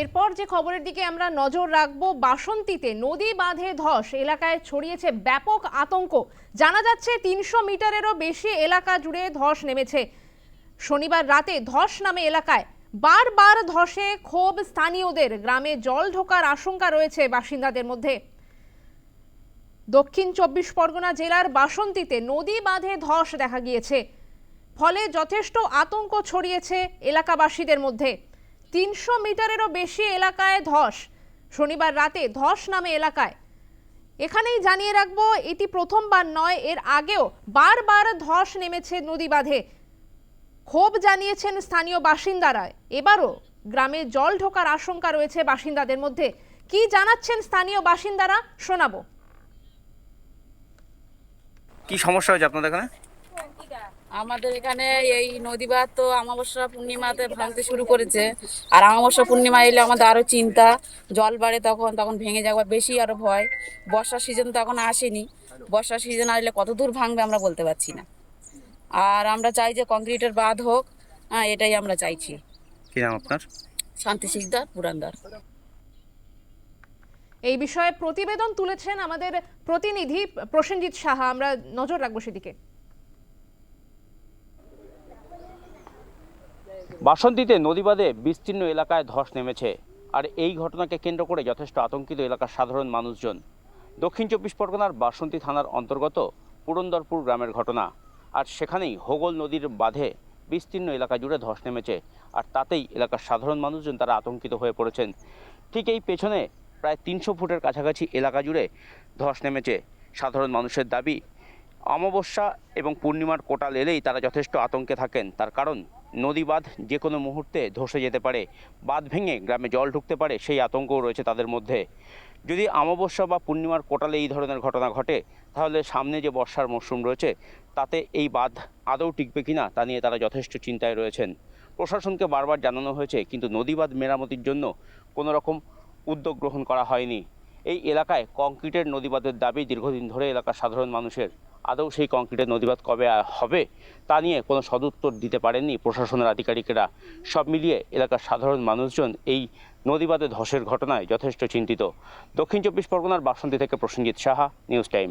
এরপর যে খবরের দিকে আমরা নজর রাখব, বাসন্তীতে নদী বাঁধে ধস, এলাকায় ছড়িয়েছে ব্যাপক আতঙ্ক। জানা যাচ্ছে তিনশো মিটারেরও বেশি এলাকা জুড়ে ধস নেমেছে। শনিবার রাতে ধস নামে এলাকায়। বারবার ধসে ক্ষোভ স্থানীয়দের, গ্রামে জল ঢোকার আশঙ্কা রয়েছে বাসিন্দাদের মধ্যে। দক্ষিণ চব্বিশ পরগনা জেলার বাসন্তীতে নদী বাঁধে ধস দেখা গিয়েছে। ফলে যথেষ্ট আতঙ্ক ছড়িয়েছে এলাকাবাসীদের মধ্যে। তিনশো মিটারেরও বেশি এলাকায় ধস। শনিবার রাতে ধস নামে এলাকায়। এখানেই জানিয়ে রাখব, এটি প্রথমবার নয়, এর আগেও বারবার ধস নেমেছে নদী বাঁধে। ক্ষোভ জানিয়েছেন স্থানীয় বাসিন্দারা। এবারও গ্রামে জল ঢোকার আশঙ্কা রয়েছে বাসিন্দাদের মধ্যে। কি জানাচ্ছেন স্থানীয় বাসিন্দারা, শোনাবো। কি সমস্যা হয়েছে আপনাদের এখানে? আমাদের এখানে এই নদী বাঁধ তো অমাবস্যা পূর্ণিমাতে ভাঙতে শুরু করেছে। আর অমাবস্যা পূর্ণিমা এলে আমাদের আরও চিন্তা জল বাড়ে তখন তখন ভেঙে যাওয়ার বেশি আরও ভয়। বর্ষার সিজন তো এখন আসেনি। বর্ষার সিজন আসলে কত দূর ভাঙবে আমরা বলতে পারছি না। আর আমরা চাই যে কংক্রিটের বাঁধ হোক হ্যাঁ এটাই আমরা চাইছি। কি নাম আপনার? শান্তি শিকদার পুরান্দার। এই বিষয়ে প্রতিবেদন তুলেছেন আমাদের প্রতিনিধি প্রসেনজিৎ সাহা। আমরা নজর রাখব সেদিকে। বাসন্তীতে নদীবাদে বিস্তীর্ণ এলাকায় ধস নেমেছে। আর এই ঘটনাকে কেন্দ্র করে যথেষ্ট আতঙ্কিত এলাকার সাধারণ মানুষজন। দক্ষিণ চব্বিশ পরগনার বাসন্তী থানার অন্তর্গত পুরন্দরপুর গ্রামের ঘটনা। আর সেখানেই হোগল নদীর বাঁধে বিস্তীর্ণ এলাকা জুড়ে ধস নেমেছে। আর তাতেই এলাকার সাধারণ মানুষজন তারা আতঙ্কিত হয়ে পড়েছেন। ঠিক এই পেছনে প্রায় তিনশো ফুটের কাছাকাছি এলাকা জুড়ে ধস নেমেছে। সাধারণ মানুষের দাবি, অমাবস্যা এবং পূর্ণিমার কোটাল এলেই তারা যথেষ্ট আতঙ্কে থাকেন। তার কারণ নদী বাঁধ যে কোনো মুহূর্তে ধসে যেতে পারে, বাঁধ ভেঙে গ্রামে জল ঢুকতে পারে, সেই আতঙ্কও রয়েছে তাদের মধ্যে। যদি অমাবস্যা বা পূর্ণিমার কোটালে এই ধরনের ঘটনা ঘটে, তাহলে সামনে যে বর্ষার মরশুম রয়েছে, তাতে এই বাঁধ আদৌ টিকবে কিনা তা নিয়ে তারা যথেষ্ট চিন্তায় রয়েছেন। প্রশাসনকে বারবার জানানো হয়েছে, কিন্তু নদী বাঁধ মেরামতির জন্য কোনো রকম উদ্যোগ গ্রহণ করা হয়নি। এই এলাকায় কংক্রিটের নদীবাঁধের দাবি দীর্ঘদিন ধরে এলাকার সাধারণ মানুষের। আদৌ সেই কংক্রিটের নদীবাদ কবে হবে তা নিয়ে কোনো সদুত্তর দিতে পারেননি প্রশাসনের আধিকারিকেরা। সব মিলিয়ে এলাকার সাধারণ মানুষজন এই নদীবাদে ধসের ঘটনায় যথেষ্ট চিন্তিত। দক্ষিণ চব্বিশ পরগনার বাসন্তী থেকে প্রসেনজিৎ সাহা, নিউজ টাইম।